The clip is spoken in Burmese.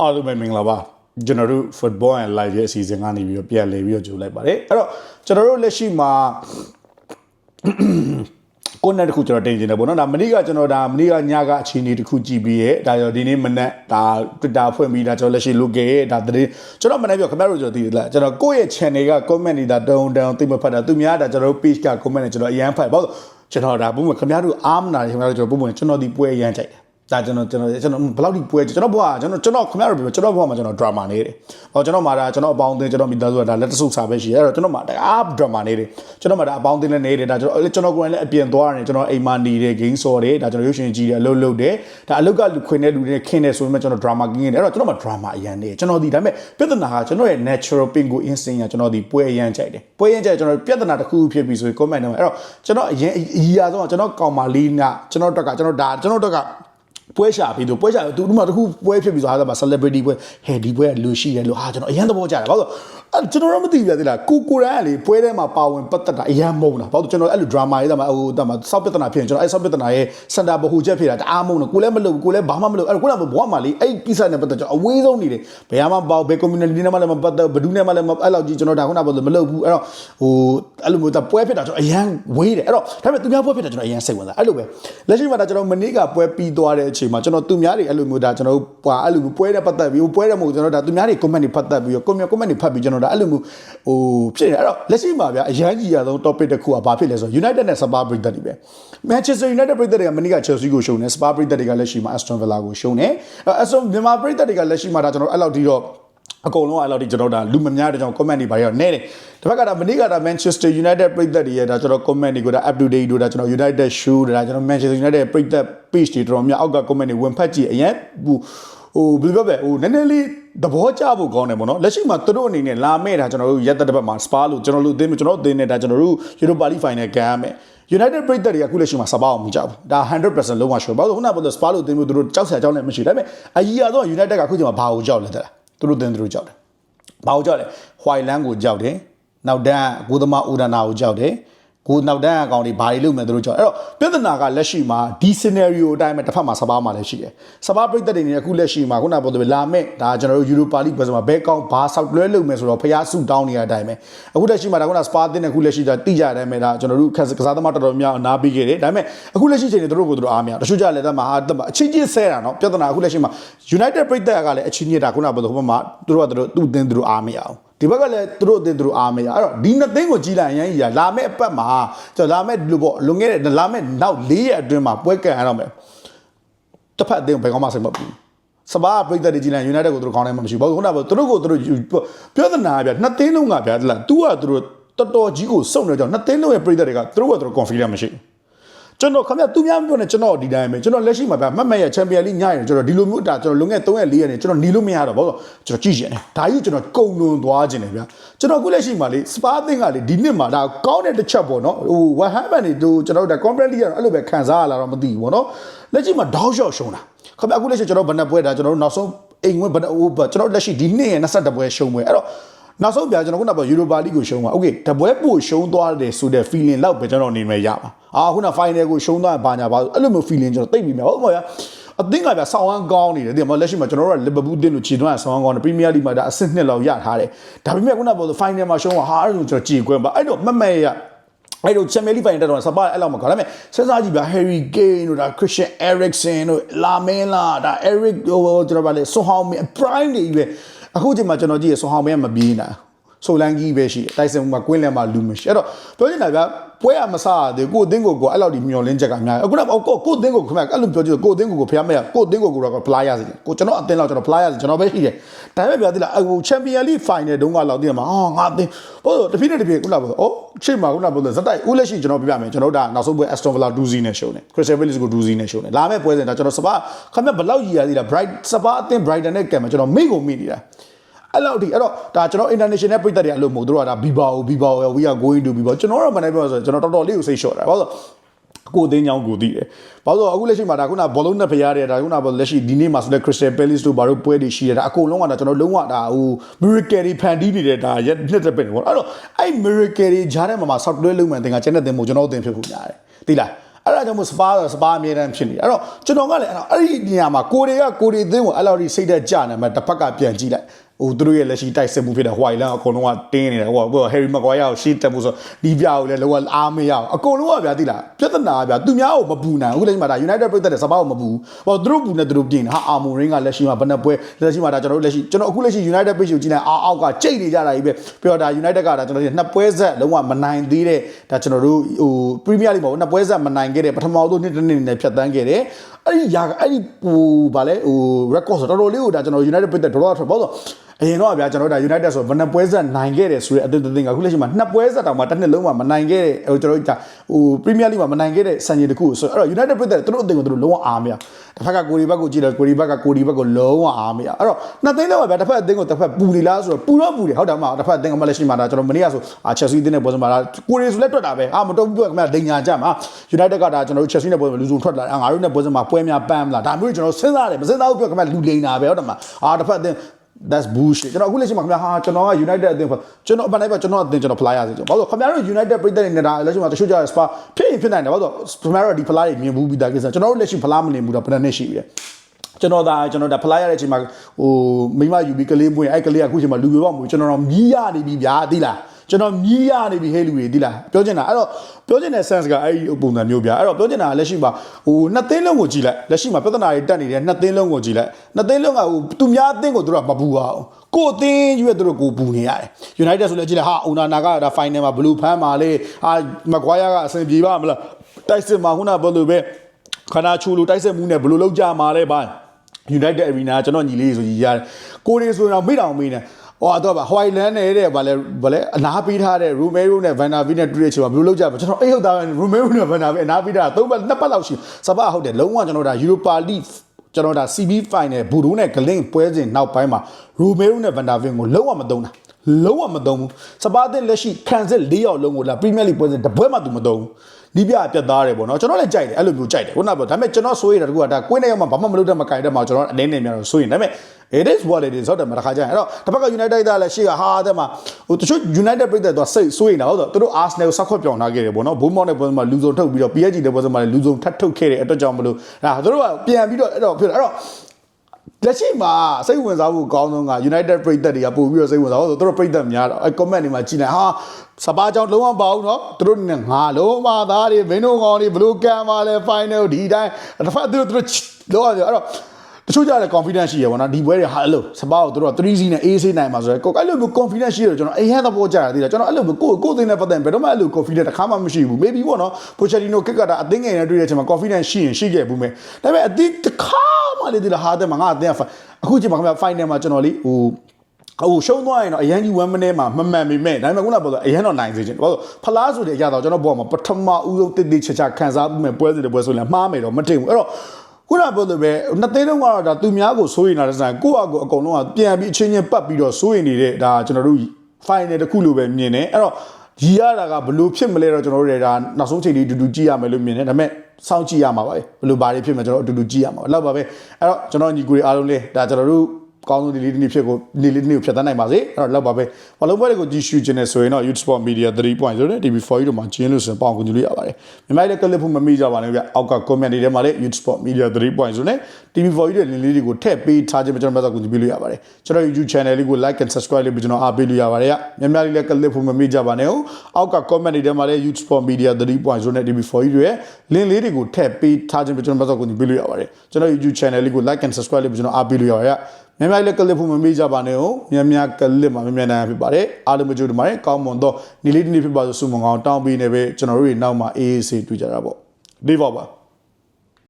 အားလုံးပဲမင်္ဂလာပါကျွန်တော်တို့ football and live ရဲ့အစီအစဉ်ကနေပြီးတော့ပြန်လည်ပြီးတော့ကြိုလိုက်ပါတယ်အဲ့တော့ကျွန်တော်တို့လက်ရှိမှာကိုယ်နဲ့တခုကျွန်တော်တင်ကျင်တယ်ပေါ့နော်ဒါမနေ့ကကျွန်တော်ဒါမနေ့ကညကအခြေအနေတခုကြည့်ပြီးရဲ့ဒါကြောင့်ဒီနေ့မနက်ဒါ Twitter ဖွင့်ပြီးဒါကျွန်တော်လက်ရှိလုပ်ခဲ့ရဲ့ဒါသတင်းကျွန်တော်မနေ့ပြောခင်ဗျားတို့ကျွန်တော်သိတယ်လားကျွန်တော်ကိုယ့်ရဲ့ channel က comment နေတာတုံတုံသိမဖတ်တာသူများဒါကျွန်တော်တို့ page က comment နဲ့ကျွန်တော်အရန်ဖတ်ဘာလို့ကျွန်တော်ဒါဘုံမခင်ဗျားတို့အားမနာတယ်ခင်ဗျားတို့ကျွန်တော်ဘုံမကျွန်တော်ဒီပွဲအရန်ကြိုက်တယ် ဒါကျွန်တော်ကျွန်တော်ကျွန်တော်ဘယ်လောက်ဒီပွဲကျွန်တော်ဘွားကျွန်တော်ကျွန်တော်ခင်ဗျားတို့ပြောကျွန်တော်ဘွားမှာကျွန်တော် drama နေတယ်။ဟောကျွန်တော်မှာဒါကျွန်တော်အပေါင်းအသင်းကျွန်တော်မိသားစုကဒါလက်တဆုပ်စာပဲရှိတယ်။အဲ့တော့ကျွန်တော်မှာဒါအား drama နေတယ်။ကျွန်တော်မှာဒါအပေါင်းအသင်းနဲ့နေတယ်ဒါကျွန်တော်ကျွန်တော်ကိုယ်လည်းအပြင်သွားတယ်ကျွန်တော်အိမ်မှာနေတယ် game ဆော်တယ်ဒါကျွန်တော်ရုပ်ရှင်ကြည့်တယ်အလုပ်လုပ်တယ်။ဒါအလုပ်ကလူခွင်တဲ့လူတွေခင်းတယ်ဆိုမှကျွန်တော် drama king နေတယ်။အဲ့တော့ကျွန်တော်မှာ drama အရန်နေကျွန်တော်ဒီဒါပေမဲ့ပြဿနာကကျွန်တော်ရဲ့ natural pingu instinct ကကျွန်တော်ဒီပွဲအရန်ကြိုက်တယ်။ပွဲအရန်ကြိုက်ကျွန်တော်ပြဿနာတစ်ခုဖြစ်ပြီဆိုရင် comment ထဲမှာအဲ့တော့ကျွန်တော်အရင်အကြီးအဆုံးကျွန်တော်ကောင်မလေးကကျွန်တော်တက်ကကျွန်တော်ဒါကျွန်တော်တက်က ပွဲရှာပြီးတော့ပွဲရှာသူတို့မှတခုပွဲဖြစ်ပြီးဆိုဟာကမှ celebrity ပွဲဟဲ့ဒီပွဲကလူရှိတယ်လို့ဟာကျွန်တော်အရန်သဘောကျတယ်ဘာလို့အဲကျွန်တော်တော့မသိဘူးသေးလားကိုကိုရန်ကလေပွဲထဲမှာပါဝင်ပတ်သက်တာအရန်မုန်းတာဘာလို့ကျွန်တော်အဲ့လို drama ရေးတာမှာဟိုတမှာစောက်ပြဿနာဖြစ်ရင်ကျွန်တော်အဲ့စောက်ပြဿနာရဲ့ center ဘဟုချက်ဖြစ်တာတအားမုန်းတယ်ကိုလည်းမလုပ်ကိုလည်းဘာမှမလုပ်အဲ့ကိုလည်းဘဝမှာလေအဲ့ကိစ္စနဲ့ပတ်သက်ကျွန်တော်အဝေးဆုံးနေတယ်ဘယ်မှပေါ့ဘယ် community နဲ့မှလည်းမပတ်သက်ဘယ်သူနဲ့မှလည်းအဲ့လောက်ကြီးကျွန်တော်ဒါခုနကမလုပ်ဘူးအဲ့တော့ဟိုအဲ့လိုမျိုးတပွဲဖြစ်တာကျွန်တော်အရန်ဝေးတယ်အဲ့တော့ဒါပေမဲ့သူများပွဲဖြစ်တာကျွန်တော်အရန်စိတ်ဝင်စားအဲ့လိုပဲလက်ရှိမှာဒါကျွန်တော်မနေ့ကပွဲပြီးသွားတဲ့အချိန်မှာကျွန်တော်သူများတွေအဲ့လိုမျိုးဒါကျွန်တော်ဟိုအဲ့လိုမျိုးပွဲတဲ့ပတ်သက်ပြီးပွဲတဲ့မဟုတ်ကျွန်တော်ဒါသူများတွေ comment တွေဖတ်သက်ပြီးတော့ comment comment တွေဖတ်ပြီးကျွန်တော်ဒါအဲ့လိုမျိုးဟိုဖြစ်နေအဲ့တော့လက်ရှိမှာဗျာအရန်ကြီးရဆုံး topic တစ်ခုကဘာဖြစ်လဲဆိုတော့ United နဲ့ Spurs ပြည်သက်တွေပဲ Manchester United ပြည်သက်တွေကမနေ့က Chelsea ကိုရှုံးတယ် Spurs ပြည်သက်တွေကလက်ရှိမှာ Aston Villa ကိုရှုံးတယ် Aston မြန်မာပြည်သက်တွေကလက်ရှိမှာဒါကျွန်တော်အဲ့လောက်ဒီတော့အကုန်လုံးအဲ့လောက်ဒီကျွန်တော်ဒါလူမများတဲ့ကြောင့် comment တွေပါရောနဲတယ်တစ်ဖက်ကဒါမနေ့ကဒါ Manchester United ပြည်သက်တွေရဲ့ဒါကျွန်တော် comment တွေကိုဒါ up to date တို့ဒါကျွန်တော် United show ဒါကျွန်တော် Manchester United ပြည်သက် page တွေတော်တော်များအောက်က comment တွေဝင်ဖတ်ကြည့်အရင်ဟိုဟိုဘယ်လိုပြောပဲဟိုနည်းနည်းလေးသဘောကျဖို့ကောင်းတယ်ပေါ့နော်လက်ရှိမှာသူတို့အနေနဲ့လာမဲ့တာကျွန်တော်တို့ရက်သက်တစ်ပတ်မှာ Spa လို့ကျွန်တော်တို့အသင်းကျွန်တော်တို့အသင်းနဲ့ဒါကျွန်တော်တို့ Europa League Final ကန်ရမယ် United ပြည်သက်တွေကအခုလက်ရှိမှာစပါအောင်မကြဘူးဒါ100%လုံးဝ sure ဘာလို့ခုနကပြောလို့ Spa လို့အသင်းမျိုးသူတို့ကြောက်စရာကြောက်လည်းမရှိဒါပေမဲ့အကြီးအသော United ကအခုချိန်မှာဘာကိုကြောက်လဲတဲ့လားသူတို့အသင်းသူတို့ကြောက်တယ်ဘာကိုကြောက်လဲ Whiteland ကိုကြောက်တယ်နောက်တန်းကိုသမားဦးဒနာကိုကြောက်တယ် ကိုနောက်တန်းအကောင်တွေဘာတွေလုပ်မယ်သူတို့ကြောက်အဲ့တော့ပြဿနာကလက်ရှိမှာဒီ scenario အတိုင်းပဲတစ်ဖက်မှာစပါးမှာလည်းရှိတယ်စပါးပြိသက်တွေနေအခုလက်ရှိမှာခုနကပြောသလိုလာမဲ့ဒါကျွန်တော်တို့ Europa League ပွဲစဉ်မှာဘဲကောင်းဘာဆောက်လွဲလုပ်မယ်ဆိုတော့ဖျားစုတောင်းနေရတဲ့အတိုင်းပဲအခုလက်ရှိမှာဒါခုနစပါးတင်တဲ့အခုလက်ရှိဒါတိကြတဲ့အတိုင်းပဲဒါကျွန်တော်တို့ကစားသမားတော်တော်များအနာပေးခဲ့တယ်ဒါပေမဲ့အခုလက်ရှိချိန်တွေတို့ကိုတို့အားမရတချို့ကြလည်းတတ်မှာဟာတက်မှာအချင်းချင်းဆဲတာနော်ပြဿနာအခုလက်ရှိမှာ United ပြိသက်ကလည်းအချင်းချင်းတာခုနကပြောသလိုဟိုမှာတို့ကတို့သူ့တင်သူတို့အားမရအောင် ဒီဘက်ကလည်းသူတို့အတင်းသူတို့အားမရအဲ့တော့ဒီနှစ်သိန်းကိုကြီးလိုက်ရင်ရလာမဲ့အပတ်မှာကျွန်တော်လာမဲ့လို့ပေါ့လွန်ခဲ့တဲ့လာမဲ့နောက်၄ရက်အတွင်းမှာပွဲကန်ရတော့မယ်တစ်ဖက်အတင်းဘယ်ကောင်းမှစိတ်မပူစပါးပြည်သက်တွေကြီးလိုက် United ကိုသူတို့ခေါင်းထဲမှာမရှိဘူးဘာလို့ခုနကသူတို့ကိုသူတို့ပြောသနာဗျနှစ်သိန်းလုံးကဗျာတလား तू ကသူတို့တော်တော်ကြီးကိုစုံနေကြနှစ်သိန်းလုံးရဲ့ပြည်သက်တွေကသူတို့ကသူတို့ confidence မရှိဘူး ကျွန်တော်ခင်ဗျသူများပြောနေကျွန်တော်ဒီတိုင်းပဲကျွန်တော်လက်ရှိမှာဗျမတ်မတ်ရဲ့ချန်ပီယံလိညရင်ကျွန်တော်ဒီလိုမျိုးဒါကျွန်တော်လွန်ခဲ့3ရက်4ရက်နေကျွန်တော်หนีလို့မရတော့ဘာလို့ကျွန်တော်ကြည့်ရင်ဒါကြီးကျွန်တော်ကုံလွန်သွားခြင်းတယ်ဗျကျွန်တော်အခုလက်ရှိမှာလေစပါးသင်းကလေဒီနှစ်မှာဒါကောင်းတဲ့တစ်ချက်ပေါ့နော်ဟိုဝက်ဟမ်မန်နေတို့ကျွန်တော်တို့ဒါ conference league ကတော့အဲ့လိုပဲခံစားရလာတော့မသိဘူးပေါ့နော်လက်ရှိမှာဒေါက်ရှော့ရှုံးတာခင်ဗျအခုလက်ရှိကျွန်တော်ဘယ်နှပွဲဒါကျွန်တော်တို့နောက်ဆုံးအိမ်ဝင်ဘယ်နှဟိုကျွန်တော်လက်ရှိဒီနှစ်ရဲ့22ပွဲရှုံးပွဲအဲ့တော့နောက်ဆုံးပြကျွန်တော်ခုနကပြော Europa League ကိုရှုံးပါ။ Okay တပွဲပို့ရှုံးသွားတယ်ဆိုတဲ့ feeling လောက်ပဲကျွန်တော်အနေနဲ့ရပါ။ အာခုန final ကိုရှုံးသွားဘာညာပါအဲ့လိုမျိုး feeling ကျွန်တော်သိပြီမြောက်ဟုတ်ပါဗျာ။အသင်းကဗျာဆောင်းဝမ်းကောင်းနေတယ်ဒီမှာလက်ရှိမှာကျွန်တော်တို့ကလီဗာပူးအသင်းကိုခြေသွင်းဆောင်းဝမ်းကောင်းတယ်ပရီးမီးယားလိမှာဒါအဆင့်နှစ်လောက်ရထားတယ်။ဒါပေမဲ့ခုနကပြော final မှာရှုံးတာဟာအဲ့လိုကျွန်တော်ကြည်ခွင့်ပါ။အဲ့တော့မမက်ရအဲ့တော့ချန်ပီယံလိဖိုင်တက်တော့စပါအဲ့လောက်မကောင်းဒါပေမဲ့စဉ်းစားကြည့်ဗျာ Harry Kane တို့ဒါ Christian Eriksen တို့ Lamela ဒါ Eric ဟိုကျွန်တော်ဗာလေဆွန်ဟောင်းမင်း prime တွေကြီးပဲအခုချိန်မှာကျွန်တော်ကြည့်ရဆွန်ဟောင်းမင်းကမပြေးနိုင် ဆိုလန်ကြီးပဲရှိတယ်တိုက်စင်မှာကွင်းလန်မှာလူမရှိအဲ့တော့ပြောချင်တာဗျာပွဲရမစားသေးကိုအသင်းကိုကိုအဲ့လောက်ဒီမျောလင်းချက်ကများအခုတော့ကိုကိုအသင်းကိုခင်ဗျအဲ့လိုပြောကြည့်ကိုအသင်းကိုကိုဖျားမရကိုအသင်းကိုကိုတော့ဖလားရစီကိုကျွန်တော်အသင်းလောက်ကျွန်တော်ဖလားရစီကျွန်တော်ပဲရှိတယ်ဒါပေမဲ့ဗျာဒီလားဟိုချန်ပီယံလိဖိုင်နယ်တုန်းကလောက်တည်မှာဟာငါအသင်းဘောတပြည့်နဲ့တပြည့်ခုလာဘောအော်ရှေ့မှာခုနကပြောဇက်တိုက်ဦးလက်ရှိကျွန်တော်ပြပြမယ်ကျွန်တော်တို့ဒါနောက်ဆုံးပွဲ Aston Villa 2-0နဲ့ရှုံးတယ် Crystal Palace ကို2-0နဲ့ရှုံးတယ်လာမယ့်ပွဲစဉ်ဒါကျွန်တော်စပါခင်ဗျဘယ်လောက်ရည်ရသေးလား Bright စပါအသင်း Brighton နဲ့ကံမှာကျွန်တော်မိကိုမိနေတာ အဲ့လောက်ဒီအဲ့တော့ဒါကျွန်တော် international ပြည်သက်တွေအဲ့လိုမဟုတ်တို့ကဒါ Biba Biba we are going to Biba ကျွန်တော်တော့မနိုင်ပြောဆိုကျွန်တော်တော်တော်လေးကိုစိတ်လျှော့တာဘာလို့ကိုအသိညောင်းကိုသိတယ်။ဘာလို့အခုလက်ရှိမှာဒါခုနဘောလုံးနဲ့ဖရားတယ်ဒါခုနဘောလက်ရှိဒီနေ့မှာဆိုတဲ့ Crystal Palace တို့ဘာလို့ပွဲတွေရှိရတာအကုန်လုံးကဒါကျွန်တော်လုံးဝဒါဟို miracle တွေဖန်တီးနေတဲ့ဒါရက်နှစ်တစ်ပင်ပေါ့။အဲ့တော့အဲ့ miracle တွေဂျားထဲမှာမှာ software လုံးမှန်တင်ကကျန်တဲ့တင်မို့ကျွန်တော်တင်ဖြစ်ဖို့ညာတယ်။သိလားအဲ့ဒါကြောင့်မို့စပါတော့စပါအမြဲတမ်းဖြစ်နေတယ်အဲ့တော့ကျွန်တော်ကလည်းအဲ့တော့အဲ့ဒီနေရာမှာကိုတွေကကိုတွေအသင်းကိုအဲ့လောက်ထိစိတ်သက်ကြနေမှာတစ်ဖက်ကပြန်ကြည့်လိုက် ဟိုသူတို့ရဲ့လက်ရှိတိုက်စစ်မှုဖြစ်တဲ့ဟွိုင်လန်အကုန်လုံးကတင်းနေတယ်ဟိုဟိုဟယ်ရီမကွာယာကိုရှေ့တက်မှုဆိုဒီပြကိုလည်းလောကအားမရအောင်အကုန်လုံးကဗျာသိလားပြဿနာကဗျာသူများကိုမပူနိုင်အခုလက်ရှိမှာဒါ United ပြည်သက်တဲ့စပါးကိုမပူဟောသူတို့ပူနေသူတို့ပြင်ဟာအာမိုရင်းကလက်ရှိမှာဘယ်နှပွဲလက်ရှိမှာဒါကျွန်တော်တို့လက်ရှိကျွန်တော်အခုလက်ရှိ United ပြည်ကိုကြည့်နေအောက်အောက်ကကြိတ်နေကြတာကြီးပဲပြီးတော့ဒါ United ကဒါကျွန်တော်တို့နှစ်ပွဲဆက်လုံးဝမနိုင်သေးတဲ့ဒါကျွန်တော်တို့ဟို Premier League မှာနှစ်ပွဲဆက်မနိုင်ခဲ့တဲ့ပထမဆုံးနှစ်တစ်နှစ်နဲ့ဖြတ်တန်းခဲ့တယ် အဲ့ဒီຢာအဲ့ဒီဟိုဗာလဲဟို record ဆိုတော်တော်လေးကိုဒါကျွန်တော် United ပြည်သက်တော်တော်ထွက်ပေါ့ဆိုအရင်တော့ဗျာကျွန်တော်တို့ဒါ United ဆိုဘယ်နှပွဲဆက်နိုင်ခဲ့တယ်ဆိုတဲ့အသင်းသင်းကအခုလက်ရှိမှာနှစ်ပွဲဆက်တောင်မှတစ်နှစ်လုံးမှာမနိုင်ခဲ့တဲ့ဟိုကျွန်တော်တို့ဒါဟို Premier League မှာမနိုင်ခဲ့တဲ့စံချိန်တစ်ခုဆိုအဲ့တော့ United ပြည်သက်သူတို့အသင်းကိုသူတို့လုံးဝအားမရတစ်ဖက်ကကိုရီဘက်ကိုကြည့်တယ်ကိုရီဘက်ကကိုရီဘက်ကိုလုံးဝအားမရအဲ့တော့နှစ်သိန်းလုံးကဗျာတစ်ဖက်အသင်းကိုတစ်ဖက်ပူနေလားဆိုတော့ပူတော့ပူတယ်ဟုတ်တယ်မဟုတ်တစ်ဖက်အသင်းကမှလက်ရှိမှာဒါကျွန်တော်မနေ့ကဆိုအာ Chelsea အသင်းနဲ့ပွဲစမှာဒါကိုရီဆိုလက်တွက်တာပဲအာမတော်ဘူးခင်ဗျာဒိညာကြမှာ United ကဒါကျွန်တော်တို့ Chelsea နဲ့ပွဲမှာလူစုံထွက်လာတယ်အာငါတို့နဲ့ပွဲစမှာပွဲများပန်းမလားဒါမျိုးကျွန်တော်စဉ်းစားတယ်မစဉ်းစားဘူးပြောခင်ဗျာလူလိန်တာပဲဟုတ်တယ်မအာတစ်ဖက်အသင်း that's bullshit ကျွန်တော်အခုလက်ရှိမှာခင်ဗျာဟာကျွန်တော်က United အသင်းကျွန်တော်အပန်လိုက်ပါကျွန်တော်အသင်းကျွန်တော် flyer စီကျွန်တော်ဘာလို့ခင်ဗျားတို့ United ပြည်သက်နေတာလက်ရှိမှာတချို့ကြရ spa ဖြစ်ရင်ဖြစ်နိုင်တယ်ဘာလို့ခင်ဗျားတို့ဒီ flyer တွေမြင်ဘူးပြီးသားကိစ္စကျွန်တော်တို့လက်ရှိ flyer မနေဘူးတော့ဘယ်နှစ်နှစ်ရှိပြီလဲကျွန်တော်ဒါကျွန်တော်ဒါဖလားရတဲ့အချိန်မှာဟိုမိမယူပြီးကလေးမွေးအဲ့ကလေးကအခုချိန်မှာလူပြပေါ့မွေးကျွန်တော်တော့မြည်ရနေပြီဗျာသိလား ကျွန်တော်မြည်ရနေပြီဟဲလူတွေသိလားပြောချင်တာအဲ့တော့ပြောချင်တဲ့ sense ကအဲ့ဒီပုံစံမျိုးဗျာအဲ့တော့ပြောချင်တာကလက်ရှိမှာဟိုနှစ်သိန်းလုံးကိုကြည့်လိုက်လက်ရှိမှာပြဿနာတွေတက်နေတဲ့နှစ်သိန်းလုံးကိုကြည့်လိုက်နှစ်သိန်းလုံးကဟိုသူများအသင်းကိုသူတို့ကမပူပါဘူးကိုအသင်းရွက်သူတို့ကိုပူနေရတယ် United ဆိုလည်းကြည့်လိုက်ဟာအုံနာနာကဒါ final မှာဘလူးဖမ်းပါလေဟာမကွာယာကအဆင်ပြေပါမလားတိုက်စစ်မှာခုနဘယ်လိုပဲခနာချူလိုတိုက်စစ်မှုနဲ့ဘယ်လိုလောက်ကြမှာလဲဗျ United Arena ကျွန်တော်ညီလေးဆိုကြီးရတယ်ကိုရီဆိုတော့မိတောင်မေးနေ ဟောတော့ဗာဟွိုင်လန်နေတဲ့ဗာလဲဗာလဲအနာပေးထားတဲ့ရူမဲရိုနဲ့ဗန်နာဗီနဲ့တွေ့တဲ့ချိန်မှာဘယ်လိုလုပ်ကြမလဲကျွန်တော်အိတ်ဟုတ်တာရူမဲရိုနဲ့ဗန်နာဗီအနာပေးထားတာသုံးပတ်နှစ်ပတ်လောက်ရှိစပါဟုတ်တယ်လုံးဝကျွန်တော်ဒါ Europa League ကျွန်တော်ဒါ CB Final ဘူဒိုနဲ့ဂလင်းပွဲစဉ်နောက်ပိုင်းမှာရူမဲရိုနဲ့ဗန်နာဗီကိုလုံးဝမသုံးတာလုံးဝမသုံးဘူးစပါတဲ့လက်ရှိခံစစ်၄ရောက်လုံးကိုလာပရီးမီးယားလိပွဲစဉ်တပွဲမှသူမသုံးဘူး လိပြပြတ်သားတယ်ပေါ့နော်ကျွန်တော်လည်းကြိုက်တယ်အဲ့လိုမျိုးကြိုက်တယ်ခုနကပြောဒါပေမဲ့ကျွန်တော်ဆိုရတာတကူကဒါကွင်းထဲရောက်မှဘာမှမလုပ်တတ်မကြိုက်တတ်မှကျွန်တော်အနေနဲ့များတော့ဆိုရင်ဒါပေမဲ့ it is what it is ဟုတ်တယ်မတခါကြရင်အဲ့တော့တစ်ဖက်က United သားလည်းရှေ့ကဟာတဲ့မှာဟိုတချို့ United ပြည်သက်တော့စိတ်ဆိုရင်တော့ဟုတ်တော့သူတို့ Arsenal ကိုဆောက်ခွက်ပြောင်းထားခဲ့တယ်ပေါ့နော်ဘုံမောင်းတဲ့ပွဲမှာလူစုံထုတ်ပြီးတော့ PSG တဲ့ပွဲမှာလည်းလူစုံထပ်ထုတ်ခဲ့တဲ့အတွက်ကြောင့်မလို့ဒါသူတို့ကပြန်ပြီးတော့အဲ့တော့ဖြစ်အဲ့တော့ လက်ရှိမှာစိတ်ဝင်စားဖို့ကောင်းဆုံးက United ပြည်သက်တွေကပို့ပြီးတော့စိတ်ဝင်စားဖို့ဆိုသူတို့ပြည်သက်များတော့အဲ comment တွေမှာကြည့်နေဟာစပါးကြောင့်လုံးဝမပါဘူးเนาะသူတို့နဲ့ငါလုံးမသားတွေမင်းတို့ကောင်တွေဘလို့ကံပါလဲ final ဒီတိုင်းတစ်ဖက်သူတို့သူတို့လောရအဲ့တော့ တချို့ကြတဲ့ confidence ရှိရပါတော့ဒီပွဲတွေဟာအဲ့လိုစပါးကိုတို့က3 C နဲ့ AC နိုင်မှာဆိုတော့ကိုအဲ့လိုမျိုး confidence ရှိရတော့ကျွန်တော်အရင်သဘောကျတာသိတယ်ကျွန်တော်အဲ့လိုမျိုးကိုကိုသိနေတဲ့ပတ်သက်ဘယ်တော့မှအဲ့လို confidence တစ်ခါမှမရှိဘူး maybe ပေါ့နော် Pochettino ကက်ကတာအသင်းငယ်နဲ့တွေ့တဲ့အချိန်မှာ confidence ရှိရင်ရှိခဲ့ဘူးမယ်ဒါပေမဲ့အသင်းတစ်ခါမှလေဒီလားဟာတဲ့မှာငါအသင်းအခုချိန်မှာခင်ဗျ final မှာကျွန်တော်လေဟိုဟိုရှုံးသွားရင်တော့အရန်ကြီး1မိနစ်မှာမမှန်ပေမဲ့ဒါပေမဲ့ခုနကပြောတော့အရန်တော့နိုင်စေချင်ဘာလို့ဖလားဆိုတဲ့အရာတော့ကျွန်တော်ဘောမှာပထမဦးဆုံးတစ်တိချာချာခံစားမှုမဲ့ပွဲစဉ်တွေပွဲဆိုရင်မှားမယ်တော့မတင်ဘူးအဲ့တော့ ခုနပြောလို့ပဲနှစ်သိန်းလုံးကတော့ဒါသူများကိုစိုးရင်တာတဲ့ဆိုင်ကိုယ့်အကိုအကုန်လုံးကပြန်ပြီးအချင်းချင်းပတ်ပြီးတော့စိုးရင်နေတဲ့ဒါကျွန်တော်တို့ final တစ်ခုလိုပဲမြင်တယ်အဲ့တော့ရီရတာကဘလို့ဖြစ်မလဲတော့ကျွန်တော်တို့တွေဒါနောက်ဆုံးချိန်လေးအတူတူကြည့်ရမယ်လို့မြင်တယ်ဒါပေမဲ့စောင့်ကြည့်ရမှာပါပဲဘလို့ဘာတွေဖြစ်မလဲကျွန်တော်အတူတူကြည့်ရမှာပါလောက်ပါပဲအဲ့တော့ကျွန်တော်ညီကိုတွေအားလုံးလေးဒါကျွန်တော်တို့ ကောင်းဆုံးဒီလေးဒီနေ့ဖြစ်ကိုနေ့လေးဒီနေ့ကိုဖြတ်သန်းနိုင်ပါစေအဲ့တော့လောက်ပါပဲဘာလို့ပွဲတွေကိုကြည့်ရှုခြင်းနဲ့ဆိုရင်တော့ YouTube Sport Media 3.0နဲ့ TV4 တို့မှာကျင်းလို့ဆိုရင်ပေါအောင်ကူညီလို့ရပါတယ်မြန်မာပြည်ကလစ်ဖို့မမိကြပါနဲ့ဗျအောက်က comment တွေထဲမှာလည်း YouTube Sport Media 3.0နဲ့ TV4 ရဲ့ link လေးတွေကိုထည့်ပေးထားခြင်းပဲကျွန်တော်တို့ကူညီပေးလို့ရပါတယ်ကျွန်တော် YouTube channel လေးကို like and subscribe လေးပြီးကျွန်တော်အားပေးလို့ရပါတယ်မြန်မာပြည်လည်းကလစ်ဖို့မမိကြပါနဲ့အောက်က comment တွေထဲမှာလည်း YouTube Sport Media 3.0နဲ့ TV4 ရဲ့ link လေးတွေကိုထည့်ပေးထားခြင်းပဲကျွန်တော်တို့ကူညီပေးလို့ရပါတယ်ကျွန်တော် YouTube channel လေးကို like and subscribe လေးပြီးကျွန်တော်အားပေးလို့ရပါတယ် မြန်မာလည်းကလစ်ဖို့မမေ့ကြပါနဲ့ဟုတ်မြန်မြန်ကလစ်မှာမြန်မြန်နိုင်ဖြစ်ပါတယ်အားလုံးမကြိုးတမားကောင်းမွန်တော့နေ့လေးဒီနေ့ဖြစ်ပါဆိုစုမငောင်းတောင်းပေးနေပဲကျွန်တော်တို့တွေနောက်မှာအေးအေးဆေးတွေ့ကြတာပေါ့ဒီပေါ့ပါ